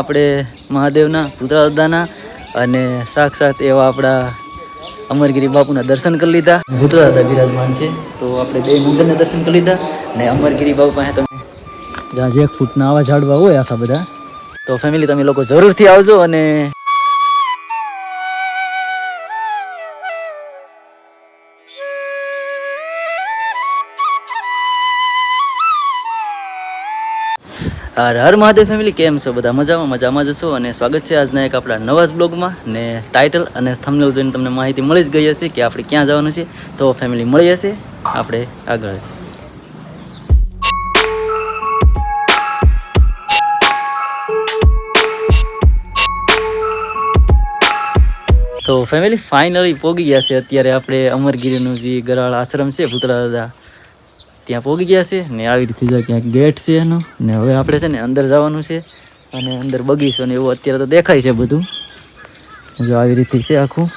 આપણે મહાદેવના પુતળા દાદાના અને સાક્ષાત એવા આપણા અમરગીરી બાપુના દર્શન કરી લીધા. દાદા બિરાજમાન છે. તો આપણે બે મંદિરના દર્શન કરી લીધા ને અમરગીરી બાપુ પાસે તમે જ્યાં જે ફૂટના આવા ઝાડવા હોય આખા બધા, તો ફેમિલી તમે લોકો જરૂરથી આવજો અને હર હર મહાદેવ ફેમિલી કેમ છો બધા? મજામાં મજામાં જશો અને સ્વાગત છે આજના એક આપણા નવા જ બ્લોગમાં. ને ટાઇટલ અને થંબનેલ જોઈને તમને માહિતી મળી જ ગઈ હશે કે આપણે ક્યાં જવાનું છે. તો ફેમિલી મળી હશે. આપણે આગળ તો ફેમિલી ફાઇનલી પોગી ગયા છે. અત્યારે આપણે અમરગીરીનું જે ગરાળ આશ્રમ છે, ભૂતરા દાદા. ત્યાં પહોંચી ગયા છે ને આવી રીતે જો ક્યાંક ગેટ છે એનો. ને હવે આપણે છે ને અંદર જવાનું છે અને અંદર બગીચો ને એવું અત્યારે તો દેખાય છે બધું. જો આવી રીતે છે આખું.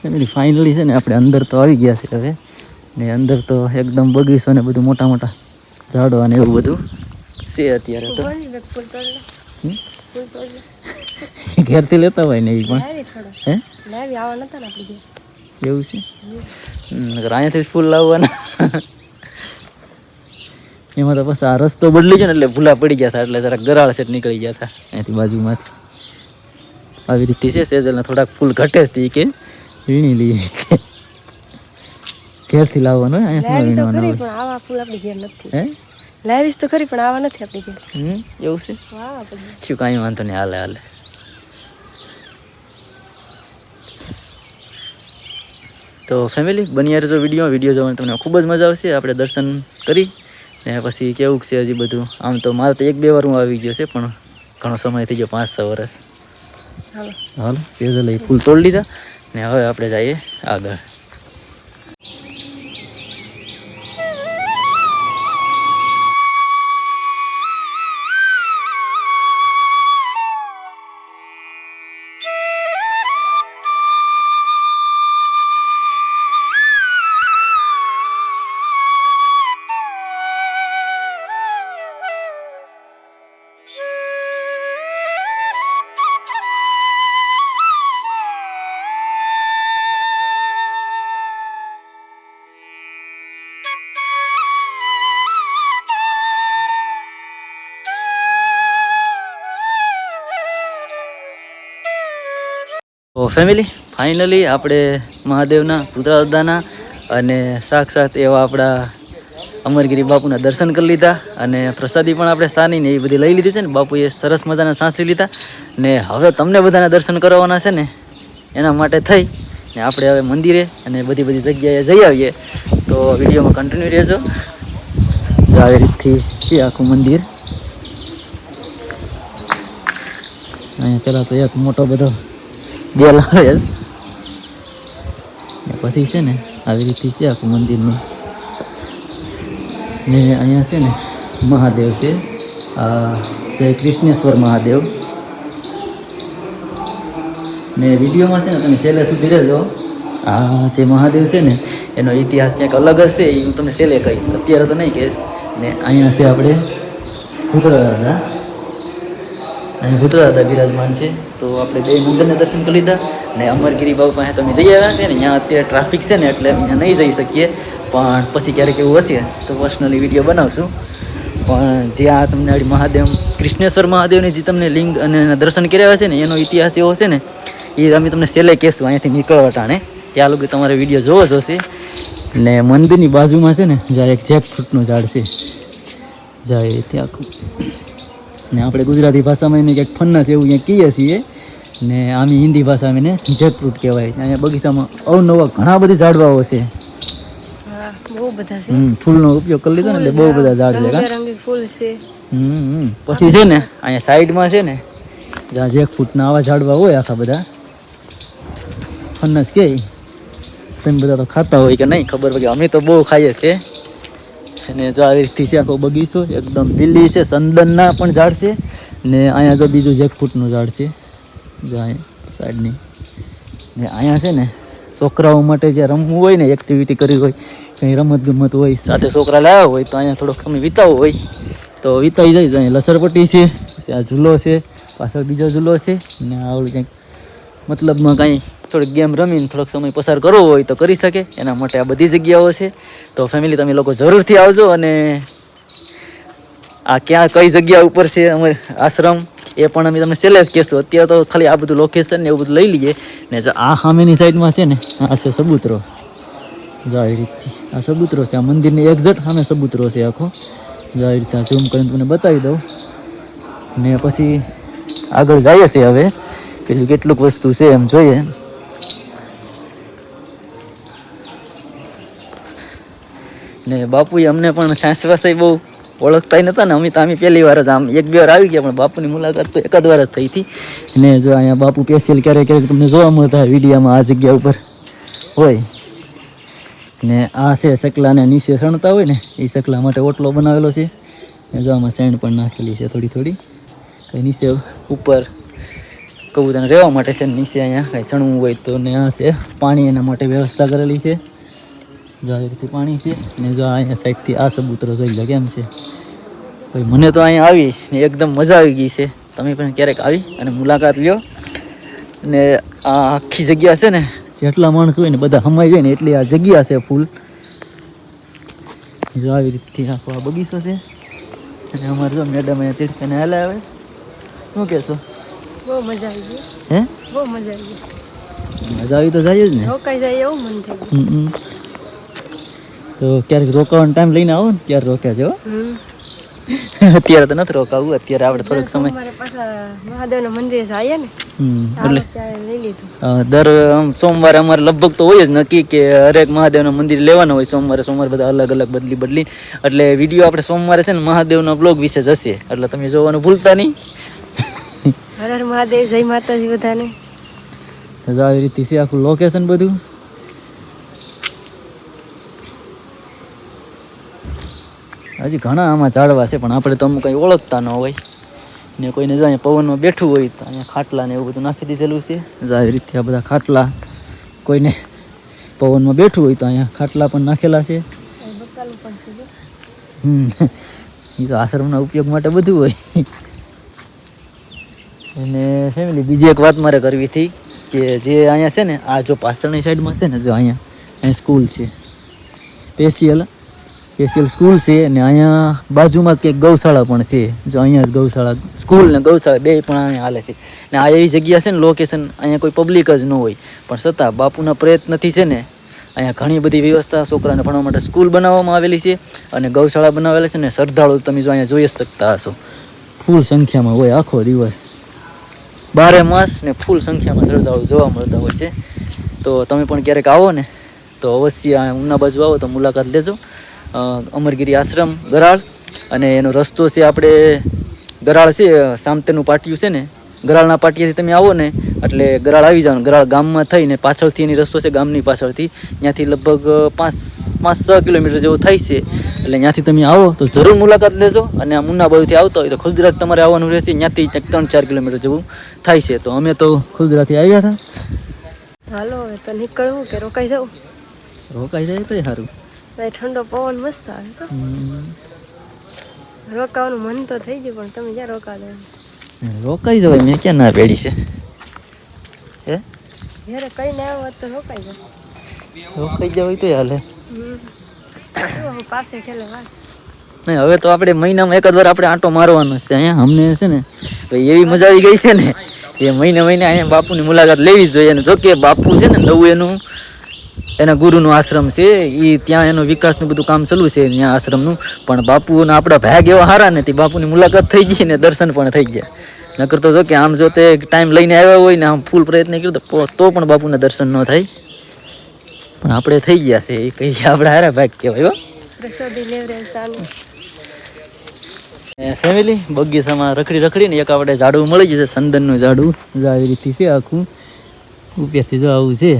ફેમિલી ફાઇનલી છે ને આપણે અંદર તો આવી ગયા છે હવે. ને અંદર તો એકદમ બગીચો ને બધું મોટા મોટા ઝાડો અને એવું બધું છે અત્યારે તો? ઘેરથી લેતા હોય ને એ પણ? હે? એવું છે? અહીંયાથી ફૂલ લાવવાના. એમાં તો પછી આ રસ્તો બદલી ગયો ને એટલે ભૂલા પડી ગયા હતા એટલે જરાક ગરાળ સેટ નીકળી ગયા હતા અહીંથી બાજુમાંથી. આવી રીતે છે સેજલના થોડાક ફૂલ ઘટે તી કે વીણી લઈએ કે. ઘેરથી લાવવાનું હોય, અહીંયાથી ન તો ખરી પણ આવા ફૂલ આપણી ઘેર નથી. હે? લાવીશ તો ખરી પણ આવા નથી આપણી ઘેર. એવું છે? શું કાંઈ વાંધો નહીં હાલે હાલે. તો ફેમિલી બની રહેજો વીડિયો વીડિયો જોવાની તમને ખૂબ જ મજા આવશે. આપણે દર્શન કરી ને પછી કેવું છે હજી બધું? આમ તો મારે તો એક બે વાર હું આવી ગયો છે પણ ઘણો સમય થઈ ગયો પાંચ છ વર્ષ. હાલો. હાલો સેઝલ ફૂલ તોડી લીધા. ને હવે આપણે જઈએ આગળ. તો ફેમિલી ફાઇનલી આપણે મહાદેવના પુત્રાદાના અને સાક્ષાત એવા આપણા અમરગીરી બાપુના દર્શન કરી લીધા અને પ્રસાદી પણ આપણે સાની ને એ બધી લઈ લીધી છે ને. બાપુએ સરસ મજાના સાંસરી લીધા ને હવે તમને બધાના દર્શન કરવાના છે ને. એના માટે થઈ ને આપણે હવે મંદિરે અને બધી બધી જગ્યાએ જઈ આવીએ. તો વિડીયોમાં કન્ટિન્યુ રહેજો. જો આવી રીતથી છે આખું મંદિર. અહીંયા પહેલાં તો એક મોટો બધો બેલ આવે છે ને પછી છે ને આવી રીતે છે આખું મંદિરનું ને અહીંયા છે ને મહાદેવ છે આ જય કૃષ્ણેશ્વર મહાદેવ ને વિડીયોમાં છે ને તમે છેલ્લે સુધી રહેજો આ જે મહાદેવ છે ને એનો ઇતિહાસ ક્યાંક અલગ હશે એ હું તમને છેલ્લે કહીશ અત્યારે તો નહીં કહીશ ને અહીંયા છે આપણે ભૂતળા દાદા અને ભૂતળા દાદા બિરાજમાન છે. તો આપણે બે મંદિરના દર્શન કરી લીધા ને અમરગીરી બાબુ પાસે તમે જઈ આવ્યા છે ને ત્યાં અત્યારે ટ્રાફિક છે ને એટલે અહીંયા નહીં જઈ શકીએ. પણ પછી ક્યારેક એવું હશે તો પર્સનલી વીડિયો બનાવશું. પણ જે આ તમને મહાદેવ, કૃષ્ણેશ્વર મહાદેવની જે તમને લિંગ અને દર્શન કર્યા છે ને, એનો ઇતિહાસ એવો છે ને, એ અમે તમને સેલે કહેશું. અહીંયાથી નીકળવા ટાણે. ત્યાં લોકો તમારે વીડિયો જોવો જોશે ને મંદિરની બાજુમાં છે ને, જ્યાં એક જેક ફ્રૂટનું ઝાડ છે. જાય ત્યાં ને આપણે ગુજરાતી ભાષામાં એને કંઈક ફન્નસ એવું ક્યાંક કહીએ છીએ. ને આમ હિન્દી ભાષામાં એને જેકફ્રૂટ કહેવાય. અહીંયા બગીચામાં અવનવા ઘણા બધી ઝાડવાઓ છે. ફૂલનો ઉપયોગ કરી લીધો ને એટલે બહુ બધા ઝાડ છે ફૂલ છે. હમ. પછી છે ને અહીંયા સાઈડમાં છે ને જ્યાં જેકફ્રૂટના આવા ઝાડવા હોય આખા બધા. ફન્નસ કે તમે બધા તો ખાતા હોય કે નહીં ખબર કે અમે તો બહુ ખાઈએ છીએ. અને જો આવી રીતથી છે, આખો બગીચો એકદમ લીલી છે, સંદનના પણ ઝાડ છે. ને અહીંયા જો બીજું જેકફૂટનું ઝાડ છે, જો અહીંયા સાઈડની. ને અહીંયા છે ને, છોકરાઓ માટે જે રમવું હોય ને એક્ટિવિટી કરવી હોય, કંઈ રમત ગમત હોય, સાથે છોકરા લાવ્યા હોય, તો અહીંયા થોડોક સમય વિતાવવો હોય. તો વિતાવી જાય અહીં લસરપટ્ટી છે, પછી આ ઝૂલો છે, પાછળ બીજો ઝૂલો છે, ને આવડું કંઈક મતલબમાં કાંઈ થોડીક ગેમ રમીને થોડોક સમય પસાર કરવો હોય તો કરી શકે. એના માટે આ બધી જગ્યાઓ છે. તો ફેમિલી તમે લોકો જરૂરથી આવજો અને આ ક્યાં કઈ જગ્યા ઉપર છે અમારે આશ્રમ, એ પણ અમે તમને છેલ્લે જ કહેશું. અત્યારે તો ખાલી આ બધું લોકેશન ને એવું બધું લઈ લઈએ. ને આ સામેની સાઈડમાં છે ને, આ છે સબૂતરો જાહેર રીતથી આ સબૂતરો છે. આ મંદિરની એક્ઝેક્ટ સામે સબૂતરો છે આખો. જાહેર રીતે ઝૂમ કરીને તમને બતાવી દઉં. ને પછી આગળ જઈએ છે હવે. કે કેટલુંક વસ્તુ છે એમ જોઈએ. ને બાપુએ અમને પણ સાસ વાસે બહુ ઓળખતા નહોતા ને, અમે તો અમે પહેલી વાર જ આમ એક બે વાર આવી ગયા, પણ બાપુની મુલાકાત તો એકાદ વાર જ થઈ હતી. ને જો અહીંયા બાપુ સ્પેશિયલ ક્યારેક ક્યારેક તમને જોવા મળતા હોય વિડીયામાં આ જગ્યા ઉપર હોય. ને આ છે સકલાને નીચે સણતા હોય ને, એ સકલા માટે ઓટલો બનાવેલો છે. ને જો આમાં સેન્ડ પણ નાખેલી છે થોડી થોડી. કંઈ નીચે ઉપર કબૂતરને રહેવા માટે છે નીચે અહીંયા કંઈ સણવું હોય તો ને આ છે પાણી એના માટે વ્યવસ્થા કરેલી છે. જો આવી રીતે પાણી છે ને જો અહીંયા સાઈડથી આ સબૂતરો જોઈ લો કેમ છે. ભાઈ મને તો અહીંયા આવી ને એકદમ મજા આવી ગઈ છે. તમે પણ ક્યારેક આવી અને મુલાકાત લ્યો. ને આ આખી જગ્યા છે ને જેટલા માણસ હોય ને બધા હમાઈ જાય ને એટલી આ જગ્યા છે ફૂલ જો આવી રીતથી આખો આ બગીચો છે. અને અમારે જો મેડમ અહીંયા તીર્થને હાલે આવે શું કહેશો? બહુ મજા આવી ગઈ. હે? બહુ મજા આવી ગઈ. મજા આવી તો જાય જ ને. રોકાઈ જાય એવું મન થઈ ગયું. તો ક્યારેક રોકાવાનો ટાઈમ લઈને આવો ને ત્યારે રોક્યા છે અત્યારે તો નથી રોકાવું અત્યારે આપણે થોડોક સમય મહાદેવનું મંદિર ને. એટલે દર સોમવારે અમારે લગભગ તો હોય જ નક્કી કે હરેક મહાદેવના મંદિર લેવાનું હોય સોમવારે સોમવારે બધા અલગ અલગ બદલી બદલી. એટલે વીડિયો આપણે સોમવારે છે ને મહાદેવનો બ્લોગ વિશે જશે. હશે એટલે તમે જોવાનું ભૂલતા નહીં. હર મહાદેવ જય માતાજી બધાને. આવી રીતે છે આખું લોકેશન બધું. હજી ઘણા આમાં ઝાડવા છે, પણ આપણે તો અમુક કંઈ ઓળખતા ન હોય. ને કોઈને જો અહીંયા પવનમાં બેઠું હોય તો અહીંયા ખાટલા ને એવું બધું નાખી દીધેલું છે. આવી રીતે આ બધા ખાટલા કોઈને પવનમાં બેઠું હોય તો અહીંયા ખાટલા પણ નાખેલા છે. હમ. એ તો આશ્રમના ઉપયોગ માટે બધું હોય. અને ફેમિલી, બીજી એક વાત મારે કરવી હતી કે જે અહીંયા છે ને, આ જો પાછળની સાઈડમાં છે ને, જો અહીંયા અહીં સ્કૂલ છે. સ્પેશિયલ સ્પેશિયલ સ્કૂલ છે ને અહીંયા બાજુમાં જ કંઈક ગૌશાળા પણ છે. જો અહીંયા જ ગૌશાળા, સ્કૂલ ને ગૌશાળા બે પણ અહીંયા હાલે છે. ને આ એવી જગ્યા છે ને લોકેશન અહીંયા કોઈ પબ્લિક જ ન હોય. પણ છતાં બાપુના પ્રયત્નથી છે ને, અહીંયા ઘણી બધી વ્યવસ્થા છોકરાને ભણવા માટે સ્કૂલ બનાવવામાં આવેલી છે અને ગૌશાળા બનાવેલી છે ને, શ્રદ્ધાળુ તમે જો અહીંયા જોઈ શકતા હશો. ફૂલ સંખ્યામાં હોય આખો દિવસ. બારે માસ ને ફૂલ સંખ્યામાં શ્રદ્ધાળુ જોવા મળતા હોય છે. તો તમે પણ ક્યારેક આવો ને, તો અવશ્ય ઉના બાજુ આવો, તો મુલાકાત લેજો. અમરગીરી આશ્રમ ગરાળ. અને એનો રસ્તો છે આપણે ગરાળ છે સામતેનું પાટિયું છે ને. ગરાળના પાટિયાથી તમે આવો ને એટલે ગરાળ આવી જાવ ગરાળ ગામમાં થઈને પાછળથી એની રસ્તો છે ગામની પાછળથી. ત્યાંથી લગભગ પાંચ પાંચ છ કિલોમીટર જેવું થાય છે. એટલે ત્યાંથી તમે આવો તો જરૂર મુલાકાત લેજો. અને આ મુન્ના બાજુથી આવતો હોય તો ખુદરાત તમારે આવવાનું રહેશે. ત્યાંથી ત્રણ ચાર કિલોમીટર જેવું થાય છે. તો અમે તો ખુદરાથી આવ્યા હતા. હાલો તો નીકળવું કે રોકાઈ જવું? રોકાઈ જાય તો સારું. ઠંડો પવન મસ્ત આવે. છે રોકાવાનું મન તો થઈ ગયું પણ તમે ક્યાં રોકા દો રોકાઈ જવાય મેં ક્યાં ના પેડી છે? હે? જ્યારે કઈ ના હોત તો રોકાઈ જાય. રોકાઈ જવાય તો હાલે. પાસે ખેલે વાત. નહીં હવે તો આપણે મહિનામાં એકાદ વાર આપણે આંટો મારવાનો છે. અહીંયા અમને છે ને ભાઈ એવી મજા આવી ગઈ છે ને એ મહિને મહિને અહીંયા બાપુની મુલાકાત લેવી જ જોઈએ. અને જો કે બાપુ છે ને નવું એનું એના ગુરુનું આશ્રમ છે એ ત્યાં એનું વિકાસનું બધું કામ ચાલુ છે ત્યાં આશ્રમનું. પણ બાપુના આપણા ભાગ એવા હારા નથી બાપુની મુલાકાત થઈ ગઈ ને દર્શન પણ થઈ ગયા. નકર તો જો કે આમ જો તે ટાઈમ લઈને આવ્યા હોય ને આમ ફૂલ પ્રયત્ન કર્યો તો પણ બાપુના દર્શન ન થાય. પણ આપણે થઈ ગયા છે એ કહીએ આપણા હારા ભાગ કહેવાય ફેમિલી બગીચામાં રખડી રખડીને એક આપણે ઝાડું મળી ગયું છે સંદનનું ઝાડું જો આવી રીતે છે આખું. ઉપરથી જો આવું છે.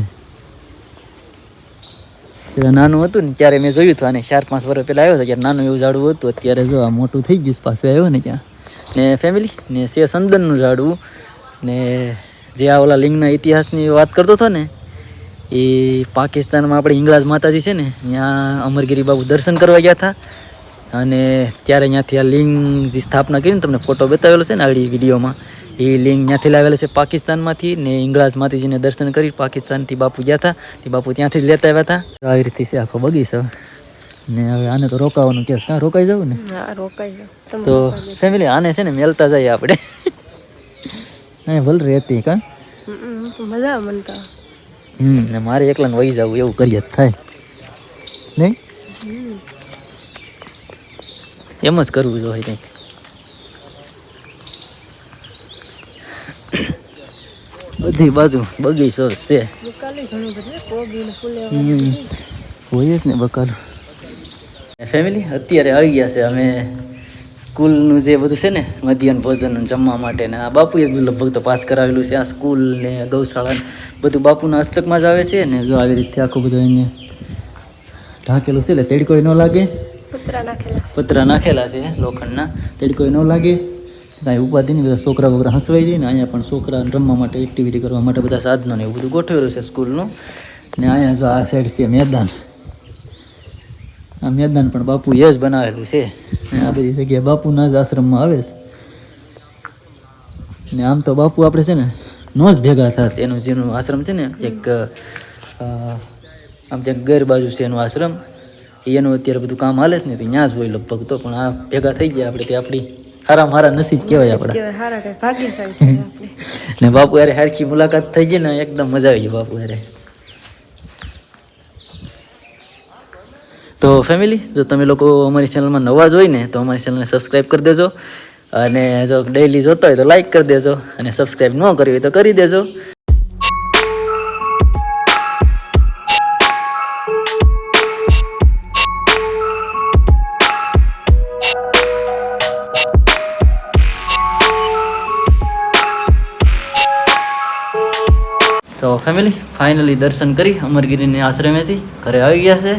પેલા નાનું હતું ને, ત્યારે મેં જોયું હતું અને ચાર પાંચ વર્ષ પહેલાં આવ્યો હતો ત્યારે નાનું એવું ઝાડવું હતું, અત્યારે જો આ મોટું થઈ ગયું પાછું આવ્યો ને ત્યાં. ને ફેમિલી ને સે સંદનનું ઝાડવું. ને જે આ ઓલા લિંગના ઇતિહાસની વાત કરતો હતો ને, એ પાકિસ્તાનમાં આપણે હિંગળાજ માતાજી છે ને, ત્યાં અમરગીરી બાબુ દર્શન કરવા ગયા હતા. અને ત્યારે ત્યાંથી આ લિંગ જે સ્થાપના કરીને તમને ફોટો બતાવેલો છે ને, આગળ વિડીયોમાં. એ લિંગ ત્યાંથી લાવેલા છે પાકિસ્તાનમાંથી ને ઇંગળાજ માતાજીને દર્શન કરી પાકિસ્તાનથી બાપુ ગયા હતા. તે બાપુ ત્યાંથી જ લેતા આવ્યા હતા. આવી રીતે છે આખો બગીચો. ને હવે આને તો રોકાવાનું કેસ કાં રોકાઈ જવું ને? રોકાઈ તો ફેમિલી આને છે ને મેલતા જઈએ આપણે. અહીંયા ભલ રહેતી કાં? મજા આવે હમ ને મારે એકલાને વહી જવું એવું કરીએ થાય. નહીં? એમ જ કરવું જોઈએ કંઈક. બધી બાજુ બગીચો છે. હોય જ ને બકાલું. ફેમિલી અત્યારે આવી ગયા છે. અમે સ્કૂલનું જે બધું છે ને મધ્યાહન ભોજનનું જમવા માટે ને આ બાપુએ લગભગ તો પાસ કરાવેલું છે. આ સ્કૂલ ને ગૌશાળા ને બધું બાપુના હસ્તકમાં જ આવે છે ને જો આવી રીતે આખું બધું એને ઢાંકેલું છે એટલે તેડકોય ન લાગે. પતરા નાખેલા છે લોખંડના. તેડકોય ન લાગે. કાંઈ ઉપાધિ નહીં બધા છોકરા બોકરા હસવાઈ જાય ને અહીંયા પણ છોકરા રમવા માટે એક્ટિવિટી કરવા માટે બધા સાધનો ને એવું બધું ગોઠવેલું છે સ્કૂલનું. ને અહીંયા જો આ સાઈડ છે મેદાન. આ મેદાન પણ બાપુએ જ બનાવેલું છે. ને આ બધી જગ્યાએ બાપુના જ આશ્રમમાં આવે છે. ને આમ તો બાપુ આપણે છે ને, નો જ ભેગા થાત. એનું જેનું આશ્રમ છે ને, એક આમ ત્યાં ગેર બાજુ છે એનું આશ્રમ. એનું અત્યારે બધું કામ હાલે છે ને ત્યાં જ હોય લગભગ તો, પણ આ ભેગા થઈ ગયા આપણે તે આપણી હારા મારા નસીબ કહેવાય આપણા. ને બાપુ યારે હરખી મુલાકાત થઈ ગઈ ને એકદમ મજા આવી ગઈ બાપુ યારે તો ફેમિલી જો તમે લોકો અમારી ચેનલમાં નવા જ હોય ને તો અમારી ચેનલને સબસ્ક્રાઈબ કરી દેજો. અને જો ડેઈલી જોતા હોય તો લાઈક કરી દેજો. અને સબસ્ક્રાઈબ ન કરવી હોય તો કરી દેજો. તો ફેમિલી ફાઇનલી દર્શન કરી અમરગીરીની આશ્રમેથી ઘરે આવી ગયા છે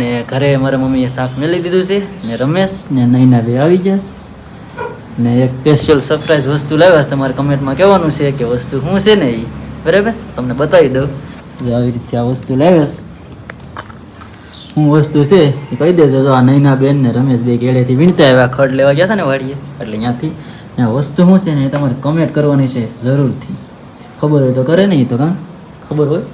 ને ઘરે મારા મમ્મીએ શાક મેલી દીધું છે ને રમેશ ને નૈના બે આવી ગયા છે. ને એક સ્પેશિયલ સરપ્રાઈઝ વસ્તુ લાવ્યા છે, તમારે કમેન્ટમાં કહેવાનું છે કે વસ્તુ શું છે ને એ બરાબર? તમને બતાવી દઉં. જો આવી રીતે આ વસ્તુ લાવ્યા શું વસ્તુ છે એ કહી દેજો તો આ નૈના બેન ને રમેશ બે કેળેથી વીણતા આવ્યા, ખડ લેવા ગયા હતા ને વાડીએ, એટલે ત્યાંથી ત્યાં વસ્તુ શું છે ને એ તમારે કમેન્ટ કરવાની છે, જરૂરથી. ખબર હોય તો કરે નહીં તો કાં? ખબર હોય?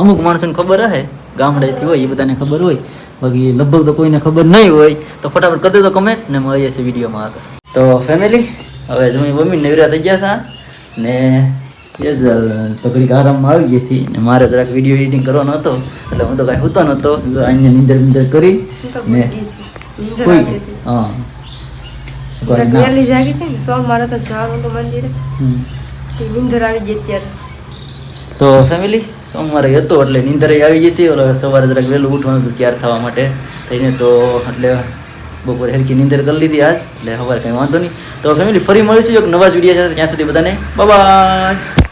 અમુક માણસોને ખબર હશે ગામડેથી હોય એ બધાને ખબર હોય. બાકી લગભગ તો કોઈને ખબર નહીં હોય તો ફટાફટ કરી દેજો કમેન્ટ ને મળીએ છીએ વિડીયોમાં આગળ. તો ફેમિલી હવે જમી મમ્મી નવરા થઈ ગયા હતા ને જ તો ઘડીક આરામમાં આવી ગઈ હતી ને મારે જરાક વીડિયો એડિટિંગ કરવાનો હતો એટલે હું તો કાંઈ હોતો નહોતો અહીંયા નીંદર નીંદર કરી ને કોઈ હા. સોમવારે તો જવાનું હતું મંદિરે. તે નીંદર આવી ગઈ અત્યારે તો ફેમિલી સોમવારે હતો એટલે નીંદરે આવી ગઈ હતી ઓલો સવારે જરાક વહેલું ઉઠવાનું હતું તૈયાર થવા માટે. થઈને તો એટલે બપોરે હરકી નીંદર કરી લીધી આજ. એટલે સવારે કંઈ વાંધો નહીં. તો ફેમિલી ફરી મળીશું એક નવા જ વીડિયો સાથે. ત્યાં સુધી બધાને બાય